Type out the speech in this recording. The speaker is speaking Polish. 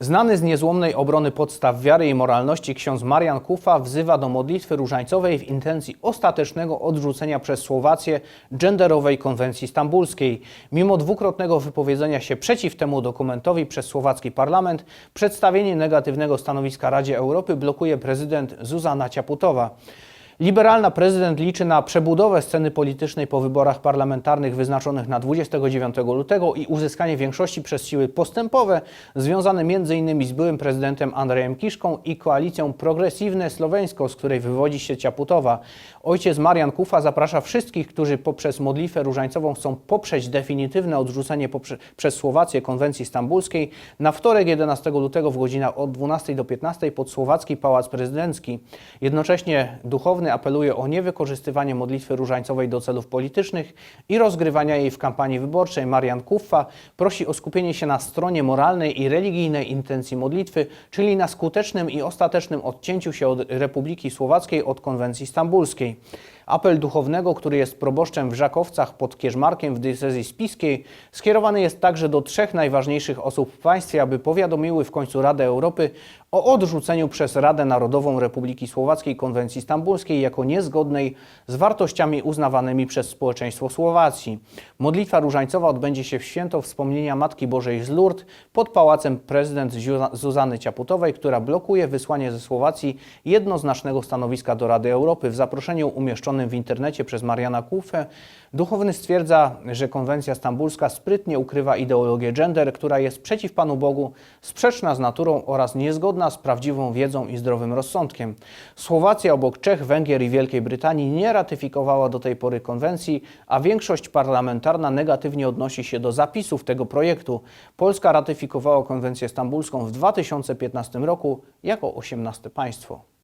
Znany z niezłomnej obrony podstaw wiary i moralności ksiądz Marian Kufa wzywa do modlitwy różańcowej w intencji ostatecznego odrzucenia przez Słowację genderowej konwencji stambulskiej. Mimo dwukrotnego wypowiedzenia się przeciw temu dokumentowi przez słowacki parlament, przedstawienie negatywnego stanowiska Radzie Europy blokuje prezydent Zuzana Ciaputowa. Liberalna prezydent liczy na przebudowę sceny politycznej po wyborach parlamentarnych wyznaczonych na 29 lutego i uzyskanie większości przez siły postępowe związane m.in. z byłym prezydentem Andrejem Kiszką i koalicją Progresywne Słoweńsko, z której wywodzi się Ciaputowa. Ojciec Marian Kufa zaprasza wszystkich, którzy poprzez modlitwę różańcową chcą poprzeć definitywne odrzucenie przez Słowację konwencji stambulskiej na wtorek 11 lutego w godzinach od 12 do 15 pod Słowacki Pałac Prezydencki. Jednocześnie duchowny apeluje o niewykorzystywanie modlitwy różańcowej do celów politycznych i rozgrywania jej w kampanii wyborczej. Marian Kuffa prosi o skupienie się na stronie moralnej i religijnej intencji modlitwy, czyli na skutecznym i ostatecznym odcięciu się od Republiki Słowackiej od konwencji stambulskiej. Apel duchownego, który jest proboszczem w Żakowcach pod Kierzmarkiem w diecezji spiskiej, skierowany jest także do trzech najważniejszych osób w państwie, aby powiadomiły w końcu Radę Europy o odrzuceniu przez Radę Narodową Republiki Słowackiej konwencji stambulskiej jako niezgodnej z wartościami uznawanymi przez społeczeństwo Słowacji. Modlitwa różańcowa odbędzie się w święto wspomnienia Matki Bożej z Lourdes pod pałacem prezydent Zuzany Ciaputowej, która blokuje wysłanie ze Słowacji jednoznacznego stanowiska do Rady Europy. W zaproszeniu w internecie przez Mariana Kufę duchowny stwierdza, że konwencja stambulska sprytnie ukrywa ideologię gender, która jest przeciw Panu Bogu, sprzeczna z naturą oraz niezgodna z prawdziwą wiedzą i zdrowym rozsądkiem. Słowacja obok Czech, Węgier i Wielkiej Brytanii nie ratyfikowała do tej pory konwencji, a większość parlamentarna negatywnie odnosi się do zapisów tego projektu. Polska ratyfikowała konwencję stambulską w 2015 roku jako 18 państwo.